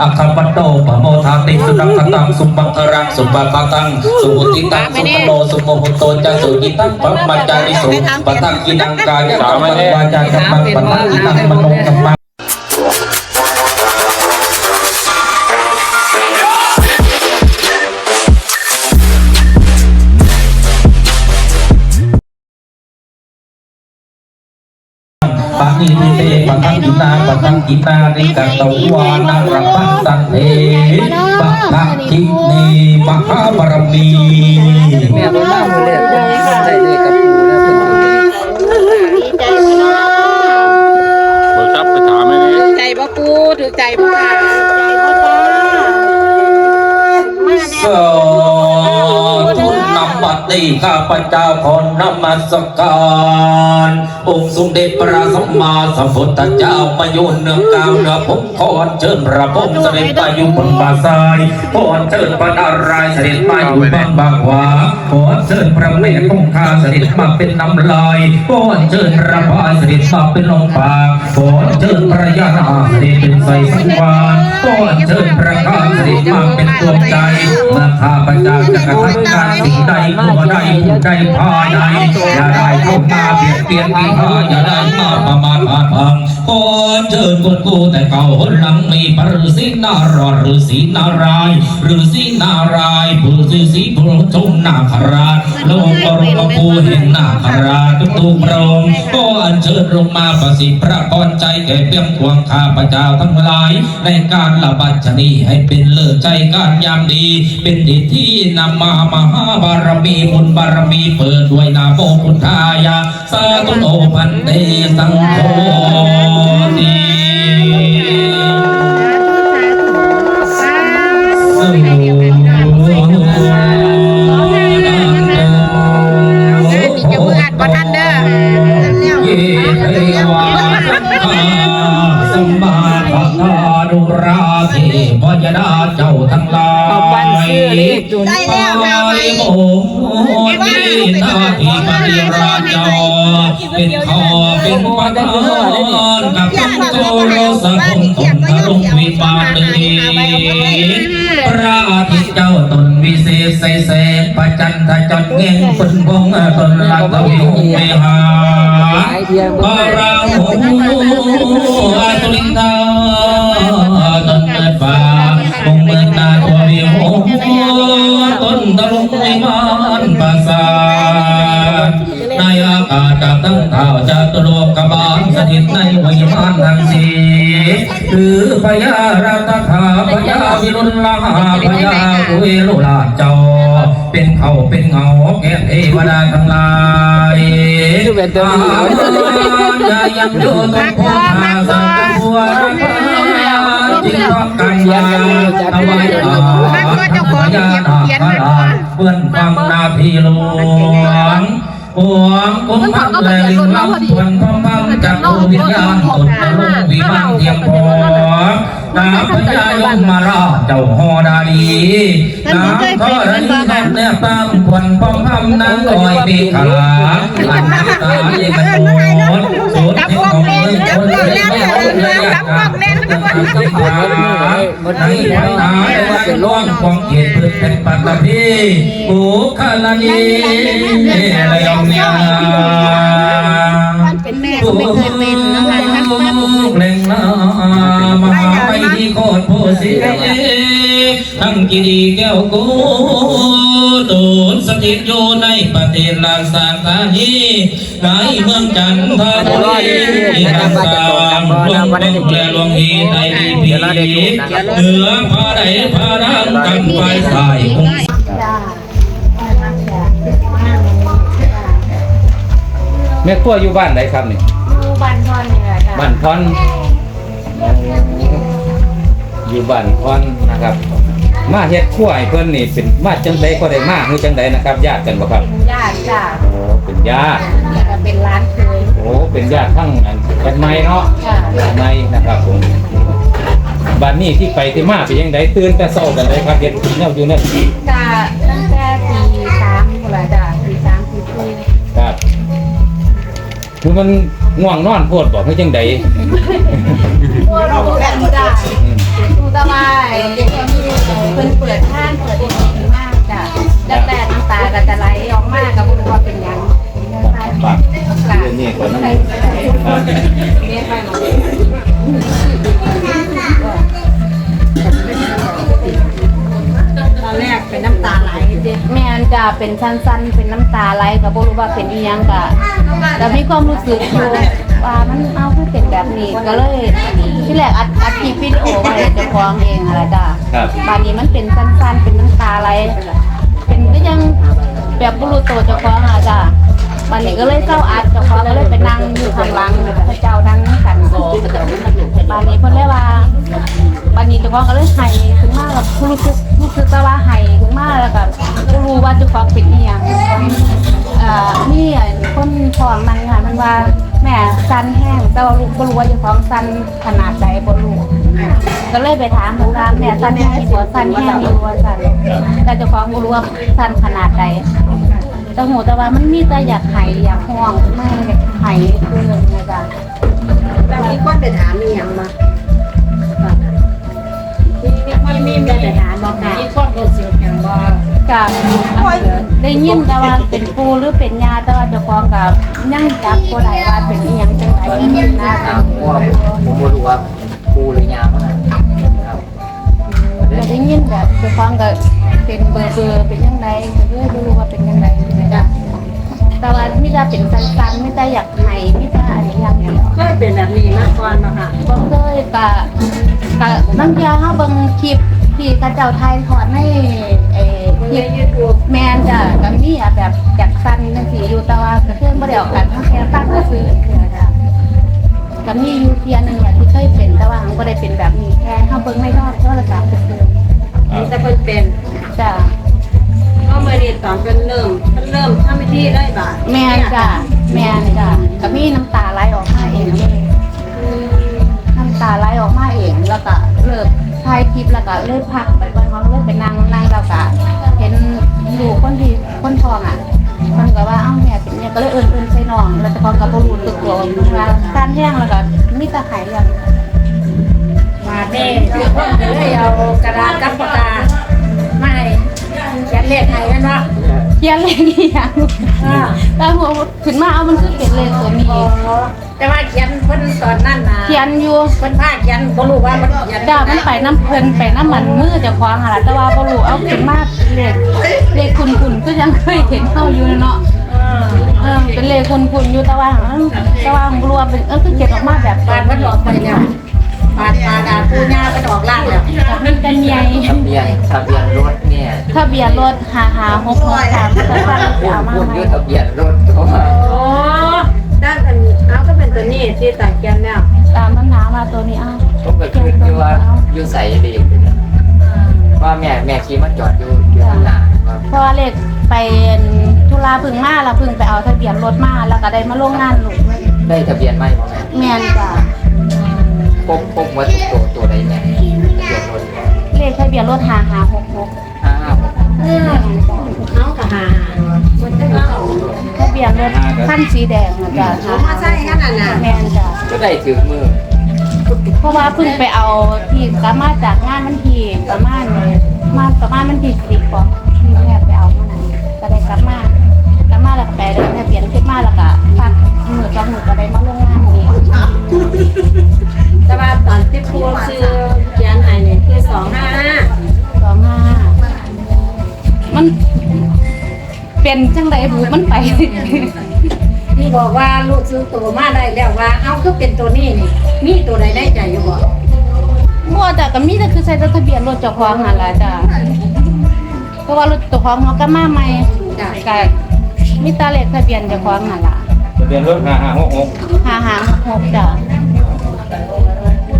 อัคคปโตปะโมทาติสุนังคตังสุปังครังสุปะคตังสุหุติตังสุปโนสุโมหุโตจะสุกิตังปัมัจจาริสุปะทังกินังกายกัมมังวาจากัมมังปะทังกินังมโนกัมมัง ทิเตปะทังกินาปะทังกินาริกะตวานาระพันตันเทปะทังกินีมหาบารมีแม่บ่ล่ามือแรกได้เลขกับปูแล้วเพิ่นก็เลยดีใจบ่เนาะเบิกทรัพย์ไปถามไอ้นี่ถือใจบ่ปูถือใจบ่ค่ะใจบ่จ้ามาแน่สาธุนำบัดนี้ข้าพเจ้าขอนมัสการ องค์สมเด็จพระสัมมาสัมพุทธเจ้ามาอยู่เนื้อกาวเนือผมขอเชิญพระพรหมเสด็จมาอยู่บนบาทรายขอเชิญพระนารายณ์เสด็จมาอยู่บนบางขวาขอเชิญพระเมฆคงคาเสด็จมาเป็นน้ำลายขอเชิญพระพายเสด็จมาเป็นลมปากขอเชิญพระยานาเสด็จเป็นใสสังวานขอเชิญพระข้าเสด็จมาเป็นดวงใจเมื่อข้าพเจ้าจะกระทำการสิ่งใดก็ได้ผู้ใดพาใดอย่าได้เข้ามาเบียดเบียนมีพาอย่าได้มาประมาทอาภังขอเชิญคนกูแต่เก่าหนหลังมีพระฤาษีนารอดฤาษีนารายณ์ฤาษีนารายผู้ฤาษีผู้ชมนาคราชลกบรมภูแห่งนาคราชทุกๆพระองค์ก็อัญเชิญลงมาประสิพระพรใจแก่เพียงควงข้าพเจ้าทั้งหลาย ในการละบัชนีให้เป็นเลิศใจการยามดี เป็นดิที่นำมามหาบารมีบุญบารมีเปิดด้วยนาโมพุทธายาสาธุโพันเตสังโฆนีสาธุสาธุสาธุให้เดียวกันค่ะนี่จะมืออัดบ่ทันเด้อเยเทวาสัมมาปัฏฐานุราเทพยดาเจ้าทั้งหลายเอาปั้นซื้อเลขอยู่ได้นี่แล้วไปโมทีนาทีปฏิราชา เป็นขอเป็นประธานกับทั้งโรสังคมตนทะลุวิบาลนี้พระอาทิตย์เจ้าตนวิเศษใสแสงประจันทจดเง่งเป็นวงตนลัตวิหเมหาหลายเที่ยงปบ่ได้ราหูอาตุลินทาตนเกิดฟ้าคงเมืองนาตัววิโหต้นตะลุงวิมานปรา ถิตในวิมานทั้งสีหรือพญาราตคาพญาวิรุณลาพญาเวลุลาเจ้าเป็นเขาเป็นเงาแก่เทวดาทั้งหลายอเป็นตัวนี้จะยังอยู่ตรงพวกหาสังกัวจิต้องกันยาทำไมตาพญานาคราชเปื้อนฟังนาทีหลวง หวงกุมพักและลิงลำทวนพร้อมพังจากดวงวิญญาณตนทะลุวิมานเทียมพอนาพญายมมาราเจ้าหอดาดีน้ำทอดนีแนบแนบตามควนพร้อมพังนางลอยปีขลาอันตาเยมันโดนสุดที่ของเมืองคนเลยไม่เอาเลยอยากกลับตัดสิน ขาในพันนาได้เป็นล่วงของเกียรติพืชเป็นปัตตภีบุคลานีเลยองยาเป็นแม่ก็ไม่เคยเป็นนะคะท่านผู้ชมเล่งนามหาไปที่โคตรผู้เสียทั้งกิรีแก้วกูตู สถิตอยู่ในประเทศลาสาสาฮีในเมืองจันทบุรีรักษาลวงเมืองและลวงฮีในพีพีเหนือพระใดพระรังกันไฟสายคงจ้าแม่ครัวอยู่บ้านไหนครับนี่ดูบันทอนนี่แหละจ้าบ้านพอนอยู่บ้านพอนนะครับ มาเฮ็ดครัวให้เพิ่นนี่เป็นมาจังใดก็ได้มาคือจังใดนะครับญาติกันบ่ครับญาติจ้าโอ้เป็นญาติแล้วก็เป็นร้านเคยโอ้เป็นญาติทั้งอันกันไม้เนาะจ้ากันไม้นะครับผมบ้านนี้ที่ไปที่มาเป็นยังไงตื่นแต่เช้ากันเลยครับเฮ็ดแนวอยู่แนวกินจ้าตั้งแต่ตีสามหมดละจ้าตีสามตีสี่ครับคือมันง่วงนอนโพดบอกให้จังใด พิ่นเปิดท่านเปิดดีดีมากจ้ะแล้แต่น้ำตาก็จะไหลออกมากกับคุณพ่อเป็นยังปากเรียนเนี่ยก่อนแรกเป็นน้ำตาไหลแม่นจะเป็นสั้นๆ เป็นน้ำตาไหลกับบ่รู้ว่าเป็นอียังกะแต่มีความรู้สึกอยู่ ว่ามันเอาคือเป็นแบบนี้ก็เลยที่แรกอัดอัดคลิปวิดีโอไว้เจะฟ้าของเองอะไรจ้ะครับ บานนี้มันเป็นสั้นๆเป็นน้ำตาไหลเป็นก็ยังแบบบ่รู้ตัวเจ้าของอะจ้ะบานนี้ก็เลยเศร้าอัดเจ้าของก็เลยไปนั่งอยู่ข้างหลังพระเจ้านั่งกันบานนี้เพิ่นเลยว่าวันนี้เจ้าของก็เลยไห้ขึ้นมาแล้วรู้สึกรู้สึกแต่ว่าไห้ขึ้นมาแล้วก็บ่รู้ว่าเจ้าของเป็นอีหยังเอ่อนี่อะคนท้องมันค่ะมันว่าแม่สันแห้งแต่ว่าลูกบ่รู้ว่าเจ้าของสันขนาดใดบ่รู้ก็เลยไปถามเพิ่นว่าแม่สันแห้งบ่สันแห้งอยู่ว่าสันแต่เจ้าของบ่รู้ว่าสันขนาดใดแต่หูแต่ว่ามันมีแต่อยากไห้อยากห้องไม่อยากไห้เกินนะจ๊ะแล้วมีคนไปถามมีอย่างมามีมีคนมีมีไปถามบอกค่ะมีคนรู้สึกอย่างบอ กับได้ยินแต่ว่าเป็นปูหรือเป็นยาแต่ว่าเจ้าของกับยังจับก็ได้ว่าเป็นอีหยังจังไดนี่นะครับเพราะว่าผมบ่รู้ว่าปูหรือยามากครับก็ได้ยินแบบเจ้าของก็เป็นเบอร์เบอร์เป็นยังไงก็เลยบ่รู้ว่าเป็นยังไงนะจ๊ะแต่ว่ามิได้เป็นสั้นๆมิได้อยากให้มิได้อะไรอย่างเดียว เคยเป็นแบบนี้มาก่อนมาค่ะ บ่เคยกะกะน้ำยาเฮาเบิ่งคลิปที่กระเจ้าไทยถอดในเอ่อ คลิปยูทูบแมนจ้ะก็มีอะแบบจากสั้นจังซี่อยู่แต่ว่าก็คือบ่ได้เออกกันทั้งแค่ตั้งก็ซื้อเทื่อจ้ะก็มีอยู่เทียหนึงอะที่เคยเป็นแต่ว่าบ่ได้เป็นแบบนี้แค่เฮาเบิ่งในรอบโทรศัพท์ซื่อมีแต่คนเป็นจ้ะก็มาเรียนตอนเป็นเริ่มเป็นเริ่มทำพิธีได้บาทแม่นจ้ะแม่นจ้ะก็มีน้ำตาไหลออกมาเองน้ำตาไหลออกมาเองแล้วก็เลิกถ่ายคลิปแล้วก็เลิกพักไปก่อนเขาเลิกไปนั่งนั่งแล้วก็ เห็นลูกคนที่คนทองอะมันก็ว่าเอ้าแม่เป็นเนี่ยก็เลยเอินเอินใส่น้องแล้วแต่พอกับรู้ตึกตัวว่าการแห้งแล้วก็มีแตะไคร้อย่างมาเด้คือคนก็เลยเอากระดาษกับปากกาไม่เขียนเลขให้กันว่าเขียนเลขอีหยังแต่หัวขึ้นมาเอามันคือเป็นเลขตัวนี้แต่ว่าเขียนเพิ่ นตอนนั้นนะเขียนอยู่เพิ่นพาเขียนบ่รู้ว่ามันเขียนจ้ามันไปน้ำเพลินไปน้ำมันมือเจะคว้าของหนละแต่ว่าบ่รู้เอาขึ้นมาเลขเลขคุณๆก็ยังเคยเห็นเข้าอยู่เนาะเออเป็นเลขคุณๆอยู่แต่ว่าเออแต่ว่าบ่รู้ว่าเป็นเออคือเขียนออกมาแบบบาดมันออกไปแล้วบาดบาดาปูญามันออกล่างแล้วแบบมันกันใหญ่ทะเบียนทะเบียนรถเนี่ยทะเบียนรถหาหาหกหกสามแต่ว่าเราพูจะดเอามาพูดไหมเยอะทะเบียนรถเพราะว่า ตัวนี้ที่ตัดเขียนแล้วตามมันหนามาตัวนี้อ้าวผมก็คิดอยู่ว่าอยู่ใส่เด็กว่าแม่แม่ขี่มาจอดอยู่อยู่ข้างหน้าครับเพราะว่าเลขไปธุระพึ่งมาแล้วพึ่งไปเอาทะเบียนรถมาแล้วก็ได้มาลงงานลูกได้ทะเบียนไหมพ่อแม่แม่นจ้ะพบพบว่าทุกตัวตัวใดแม่ทะเบียนรถเลขทะเบียนรถหาหาหกหกห้าห้าหกเอากระหามันจะเอา ทะเบียนรถขั้นสีแดงนะจ้ะเอามาใส่ขนาดน่ะแม่นจ้ะก็ได้ถือมือเพราะว่าเพึ่งไปเอาที่กลับมาจากงานมันทีประมาณมาประมาณมันทีสิบกว่าที่แม่ไปเอามานั้นก็ได้กลับมากลับมาแล้วก็ไปได้ทะเบียนขึ้นมาแล้วก็พักมือสองมือก็ได้มาลงงานนี้แต่ว่าตอนที่พูดชื่อเขียนให้นี่คือสองห้าห้า เป็นจังไดบูมันไป ที่บอกว่าลูกซื้อตัวมาได้แล้วว่า เอาคือเป็นตัวนี้นี่ มีตัวใดได้ใจอยู่บ่มั่วแต่ก็มีแต่คือใส่ทะเบียนรถเจ้าของนั่นแหละจ้ะเพราะว่ารถเจ้าของเขาก็มาใหม่จ้ะก็มีแตาเลขทะเบียนเจ้าของนั่นล่ะทะเบียนรถห้าห้าหกหกหาหางหกจ้ะ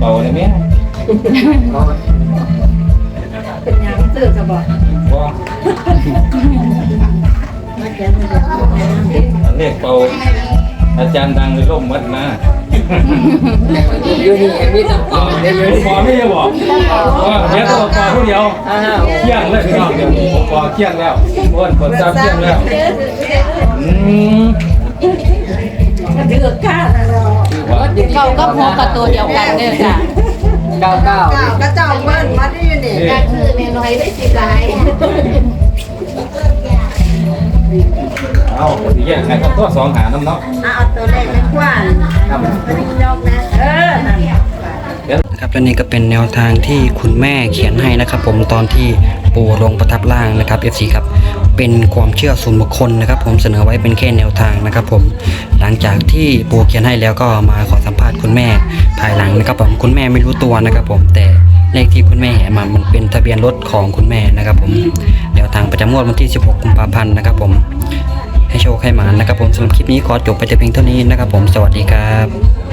เบาเลยไหมก็เป็นหยังซื้อจะบอกว่ามา เขียนให้เลขเบาอาจารย์ดังเลยล่มวัดนะอยู่นี่มีแตะอ๋อเดียวผมบอไม่ได้บอกว่าเดี๋ยวตัวปอผู้เดียวเที่ยงแล้วพี่น้องเดี๋ยวปอเที่ยงแล้วอ้วนคนทราบเที่ยงแล้วอืมถือก้าเขาก็พกกับตัวเดียวกันเด้อจ้ะเก้าเก้าก็เจ้าเบิ้ลมาที่นี่ก็คือในน้อยได้สิหล เอาสีแยกใครก็ตัวสองหาน้ำเนาะเอาตัวเลขไม่กว้างเป็นยกนะเออครับและนี่ก็เป็นแนวทางที่คุณแม่เขียนให้นะครับ ผมตอนที่ปู่ลงประทับร่างนะครับ FC ครับเป็นความเชื่อส่วนบุคคลนะครับ ผมเสนอไว้เป็นแค่แนวทางนะครับ ผมหลังจากที่ปู่เขียนให้แล้วก็มาขอสัมภาษณ์คุณแม่ภายหลังนะครับ ผมคุณแม่ไม่รู้ตัวนะครับ ผมแต่เลขที่คุณแม่แห่มามันเป็นทะเบียนรถของคุณแม่นะครับ ผม แนวทางประจำงวดวันที่ 16 กุมภาพันธ์นะครับผมให้โชคให้หมานนะครับผมสำหรับคลิปนี้ขอจบไปแต่เพียงเท่านี้นะครับผมสวัสดีครับ